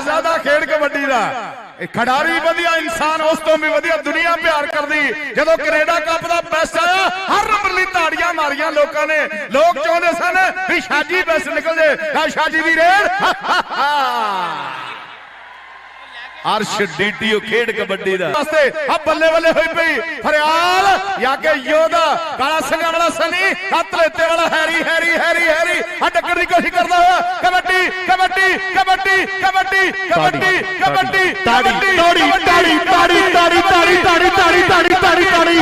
ਸਕਦਾ ਖੇਡ ਕਬੱਡੀ ਦਾ। ਇਹ ਖਿਡਾਰੀ ਵਧੀਆ ਇਨਸਾਨ, ਉਸ ਤੋਂ ਵੀ ਵਧੀਆ ਦੁਨੀਆ ਪਿਆਰ ਕਰਦੀ। ਜਦੋਂ ਕੈਨੇਡਾ ਕੱਪ ਦਾ ਬੈਸਟ ਆਇਆ ਹਰ ਨੰਬਰ ਲਈ ਤਾੜੀਆਂ ਮਾਰੀਆਂ ਲੋਕਾਂ ਨੇ। ਲੋਕ ਚਾਹੁੰਦੇ ਸਨ ਵੀ ਸ਼ਾਜੀ ਬੈਸਟ ਨਿਕਲ ਜੇ ਆ ਸ਼ਾਜੀ ਦੀ ਰੇਡ ਅਰਸ਼ ਡੀਟੀਓ ਖੇਡ ਕਬੱਡੀ ਦਾ ਵਾਸਤੇ ਆ ਬੱਲੇ ਬੱਲੇ ਹੋਈ ਪਈ ਫਰਿਆਲ ਜਾਂ ਕਿ ਯੋਧਾ ਕਾਲਾ ਸਿੰਘਾਂ ਵਾਲਾ ਸਨੀ ਹੱਥਲੇਤੇ ਵਾਲਾ ਹੈਰੀ ਹੈਰੀ ਹੈਰੀ ਹੈਰੀ ਆ ਡੱਕਣ ਦੀ ਕੋਸ਼ਿਸ਼ ਕਰਦਾ ਹੋਇਆ ਕਬੱਡੀ ਕਬੱਡੀ ਕਬੱਡੀ ਕਬੱਡੀ ਕਬੱਡੀ ਕਬੱਡੀ ਤਾੜੀ ਤਾੜੀ ਤਾੜੀ ਤਾੜੀ ਤਾੜੀ ਤਾੜੀ ਤਾੜੀ ਤਾੜੀ ਤਾੜੀ ਤਾੜੀ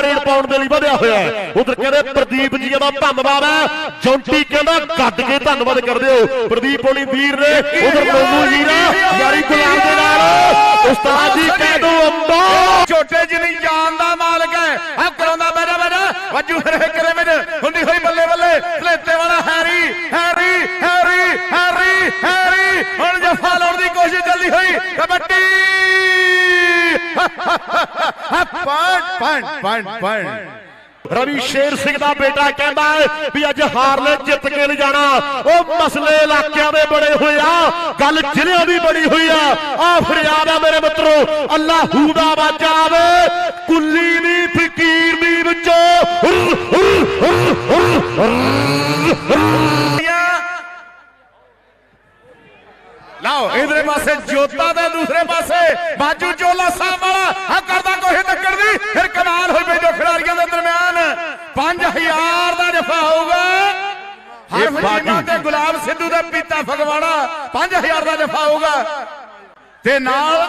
ਕਹਿੰਦੇ ਰੇਡ ਪਾਉਣ ਦੇ ਲਈ ਵਧਿਆ ਹੋਇਆ ਉਧਰ ਕਹਿੰਦੇ ਪ੍ਰਦੀਪ ਜੀ ਦਾ ਧੰਨਵਾਦ ਹੈ। ਜੌਂਟੀ ਕਹਿੰਦਾ ਗੱਡ ਕੇ ਧੰਨਵਾਦ ਕਰਦੇ ਹੋ। ਪ੍ਰਦੀਪ ਹੋਣੀ ਵੀਰ ਨੇ। ਉਧਰ ਮੋਨੂ ਹੀਰਾ ਯਾਰੀ ਗੁਲਾਮ ਦੇ ਨਾਲ। ਉਸਤਾਦ ਜੀ ਕਹਿ ਦੋ ਅੰਬਾ। ਛੋਟੇ ਜਿਨੀ ਜਾਨ ਦਾ ਮਾਲਕ ਹੈ। ਆ ਕਰਾਉਂਦਾ ਬੈਠਾ ਬੈਠਾ ਵੱਜੂ ਫਿਰ ਕਰੇ ਵਿੱਚ ਹੁੰਦੀ ਹੋਈ ਬੱਲੇ ਬੱਲੇ ਭਲੇਤੇ ਵਾਲਾ Harry Harry Harry Harry Harry ਹੁਣ ਜਫਾ ਲਾਉਣ ਦੀ ਕੋਸ਼ਿਸ਼ ਚੱਲਦੀ ਹੋਈ ਕਬੱਡੀ ਪੰਡ ਪੰਡ ਪੰਡ ਰਵੀ ਸ਼ੇਰ ਸਿੰਘ ਦਾ ਬੇਟਾ ਕਹਿੰਦਾ ਹੈ ਵੀ ਅੱਜ ਹਾਰਲੇ ਜਿੱਤ ਕੇ ਲੈ ਜਾਣਾ। ਉਹ ਮਸਲੇ ਇਲਾਕਿਆਂ ਦੇ ਬੜੇ ਹੋਏ ਆ। ਗੱਲ ਜ਼ਿਲ੍ਹਿਆਂ ਦੀ ਬੜੀ ਹੋਈ ਆ। ਆ ਫਰਿਆਦ ਆ ਮੇਰੇ ਮਿੱਤਰੋ ਅੱਲਾਹੂ ਦਾ ਵਾਜਾ ਆਵੇ ਕੁੱਲੀ ਦੀ ਫਕੀਰ ਦੀ ਵਿੱਚੋਂ ਹੁਰ, ਹੁਰ, ਹੁਰ, ਹੁਰ, ਹੁਰ। ਲਾਓ ਇਧਰੇ ਪਾਸੇ ਜੋਤਾ ਦੇ ਦੂਸਰੇ ਪਾਸੇ। ਬਾਜੂ ਚੋਲਾ ਸਾਹਿਬ ਵਾਲਾ ਆ ਕਰਦਾ ਕੋਹੇ ਟੱਕਰ ਦੀ। ਫਿਰ ਕਮਾਲ ਹੋਈ ਪਈ ਦੋ ਖਿਡਾਰੀਆਂ ਦੇ ਦਰਮਿਆਨ। 5000 ਦਾ ਜਫਾ ਹੋਊਗਾ। ਹਰ ਫਜੀਮਾ ਤੇ ਗੁਲਾਬ ਸਿੱਧੂ ਦਾ ਪੀਤਾ ਫਗਵਾੜਾ 5000 ਦਾ ਜਫਾ ਹੋਊਗਾ। ਤੇ ਨਾਲ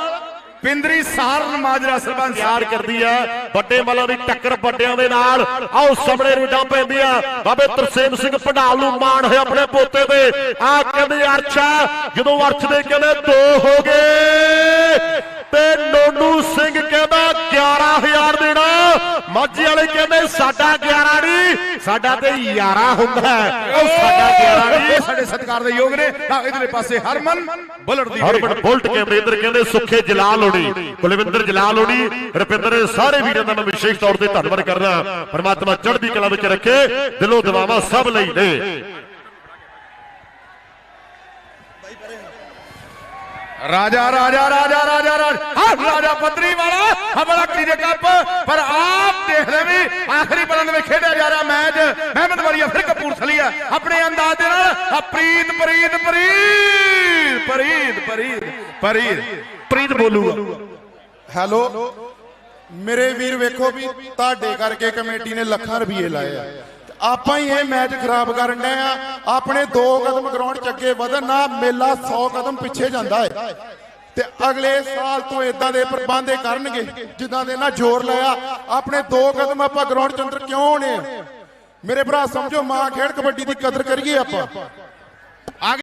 ਪਿੰਦਰੀ ਸਾਰਨ ਮਾਜਰਾ ਸਰਪੰਚ ਪਿਆਰ ਕਰਦੀ ਆ। ਵੱਡੇ ਮੱਲਾਂ ਦੀ ਟੱਕਰ ਵੱਡਿਆਂ ਦੇ ਨਾਲ। ਆਓ ਸਾਹਮਣੇ ਰੇਡਾਂ ਪੈਂਦੀਆਂ। ਬਾਬੇ ਤਰਸੇਮ ਸਿੰਘ ਪੰਡਾਲ ਨੂੰ ਮਾਣ ਹੋਇਆ ਆਪਣੇ ਪੋਤੇ ਤੇ ਆ ਕਹਿੰਦੇ ਅਰਸ਼ਾ ਜਦੋਂ ਅਰਸ਼ ਦੇ ਕਹਿੰਦੇ, ਦੋ ਹੋ ਗਏ। ਤੇ ਨੋਨੂ ਸਿੰਘ ਕਹਿੰਦਾ 11000 ਦੇਣਾ। ਮਾਝੇ ਵਾਲੇ ਕਹਿੰਦੇ, ਸਾਡਾ 11 ਨਹੀਂ ਸਾਡਾ ਤੇ 11 ਹੁੰਦਾ ਹੈ। ਉਹ ਸਾਡਾ 11 ਨਹੀਂ ਸਾਡੇ ਸਤਿਕਾਰ ਦੇ ਯੋਗ ਨੇ। ਤਾਂ ਇਧਰਲੇ ਪਾਸੇ ਹਰਮਨ ਬੁਲਟ ਦੀ ਹਰਮਨ ਬੁਲਟ ਕੈਮਰੇ ਅੰਦਰ ਕਹਿੰਦੇ ਸੁੱਖੇ ਜਲਾਲ ਹੋਣੀ। ਕੁਲਵਿੰਦਰ ਜਲਾਲ ਹੋਣੀ। ਰੁਪਿੰਦਰ ਸਾਰੇ ਵੀਰਾਂ ਦਾ ਮੈਂ ਵਿਸ਼ੇਸ਼ ਤੌਰ ਤੇ ਧੰਨਵਾਦ ਕਰਦਾ ਪਰਮਾਤਮਾ ਚੜ੍ਹਦੀ ਕਲਾ ਵਿੱਚ ਰੱਖੇ। ਦਿਲੋਂ ਦੁਆਵਾਂ ਸਭ ਲਈ ਨੇ। ਰਾਜਾ ਰਾਜਾ ਰਾਜਾ ਰਾਜਾ ਰਾਜਾ। ਰਾਜਾ ਪੱਤਰੀ ਵਾਲਾ। ਹਮਲਾ ਕਰੀਏ ਕੱਪ। ਪਰ ਆਪ ਦੇਖ ਵੀ ਆਖਰੀ ਬਲੰਦ ਵਿੱਚ ਖੇਡਿਆ ਜਾ ਰਿਹਾ ਮੈਚ। ਮਹਿਮਦ ਵਾਲੀਆ ਫਿਰ ਕਪੂਰਥਲੀ ਆਪਣੇ ਅੰਦਾਜ਼ ਦੇ ਨਾਲ ਪ੍ਰੀਤ ਪ੍ਰੀਤ ਪ੍ਰੀਤ ਪ੍ਰੀਤ ਪ੍ਰੀਤ ਪ੍ਰੀਤ। ਪ੍ਰੀਤ ਬੋਲੂਗਾ ਹੈਲੋ? ਮੇਰੇ ਵੀਰ ਵੇਖੋ ਵੀ ਤੁਹਾਡੇ ਕਰਕੇ ਕਮੇਟੀ ਨੇ ਲੱਖਾਂ ਰੁਪਏ ਲਾਏ ਆ। ਆਪਾਂ ਹੀ ਇਹ ਮੈਚ ਖਰਾਬ ਕਰਨ ਡਏ ਆ। ਆਪਣੇ ਦੋ ਕਦਮ ਗਰਾਊਂਡ ਚ ਅੱਗੇ ਵਧਣ ਨਾ ਮੇਲਾ 100 ਕਦਮ ਪਿੱਛੇ ਜਾਂਦਾ ਹੈ ਤੇ ਅਗਲੇ ਸਾਲ ਤੋਂ ਇਦਾਂ ਦੇ ਪ੍ਰਬੰਧ ਕਰਨਗੇ ਜਿੱਦਾਂ ਦੇ ਨਾ ਜ਼ੋਰ ਲਾਇਆ। ਆਪਣੇ ਦੋ ਕਦਮ ਆਪਾਂ ਗਰਾਊਂਡ ਚ ਅੰਦਰ ਕਿਉਂ ਹੋਣੇ ਆ? ਮੇਰੇ ਭਰਾ, ਸਮਝੋ ਮਾਂ ਖੇਡ ਕਬੱਡੀ ਦੀ ਕਦਰ ਕਰੀਏ ਆਪਾਂ।